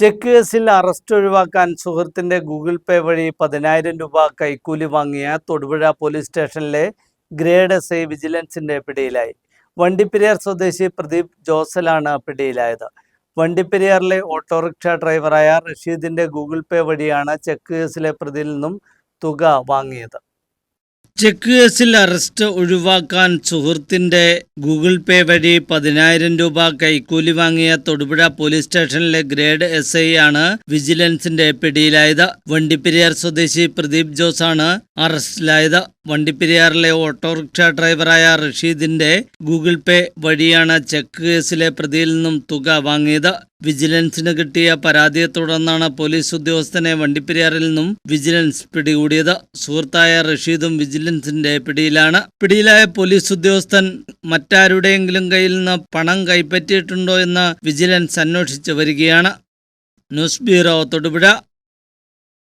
Check കേസിൽ arrest ഒഴിവാക്കാൻ സുഹൃത്തിന്റെ ഗൂഗിൾ പേ വഴി പതിനായിരം രൂപ കൈക്കൂലി വാങ്ങിയ തൊടുപുഴ പോലീസ് സ്റ്റേഷനിലെ ഗ്രേഡ് എസ് ഐ വിജിലൻസിന്റെ പിടിയിലായി. വണ്ടിപ്പെരിയാർ സ്വദേശി പ്രദീപ് ജോസലാണ് പിടിയിലായത്. വണ്ടിപ്പെരിയാറിലെ ഓട്ടോറിക്ഷ ഡ്രൈവറായ റഷീദിന്റെ ഗൂഗിൾ പേ വഴിയാണ് ചെക്ക് കേസിലെ പ്രതിയിൽ നിന്നും തുക വാങ്ങിയത്. ചെക്ക് കേസിൽ അറസ്റ്റ് ഒഴിവാക്കാൻ സുഹൃത്തിന്റെ ഗൂഗിൾ പേ വഴി പതിനായിരം രൂപ കൈക്കൂലി വാങ്ങിയ തൊടുപുഴ പോലീസ് സ്റ്റേഷനിലെ ഗ്രേഡ് എസ് ഐ ആണ് വിജിലൻസിന്റെ പിടിയിലായത്. വണ്ടിപ്പെരിയാർ സ്വദേശി പ്രദീപ് ജോസ് ആണ് അറസ്റ്റിലായത്. വണ്ടിപ്പെരിയാറിലെ ഓട്ടോറിക്ഷ ഡ്രൈവറായ റഷീദിന്റെ ഗൂഗിൾ പേ വഴിയാണ് ചെക്ക് കേസിലെ പ്രതിയിൽ നിന്നും തുക വാങ്ങിയത്. വിജിലൻസിന് കിട്ടിയ പരാതിയെ തുടർന്നാണ് പോലീസ് ഉദ്യോഗസ്ഥനെ വണ്ടിപ്പെരിയാറിൽ നിന്നും വിജിലൻസ് പിടികൂടിയത്. സുഹൃത്തായ റഷീദും വിജിലൻസിന്റെ പിടിയിലാണ്. പിടിയിലായ പോലീസ് ഉദ്യോഗസ്ഥൻ മറ്റാരുടെയെങ്കിലും കയ്യിൽ നിന്ന് പണം കൈപ്പറ്റിയിട്ടുണ്ടോ എന്ന് വിജിലൻസ് അന്വേഷിച്ചു വരികയാണ്. News bureau Thodupuzha.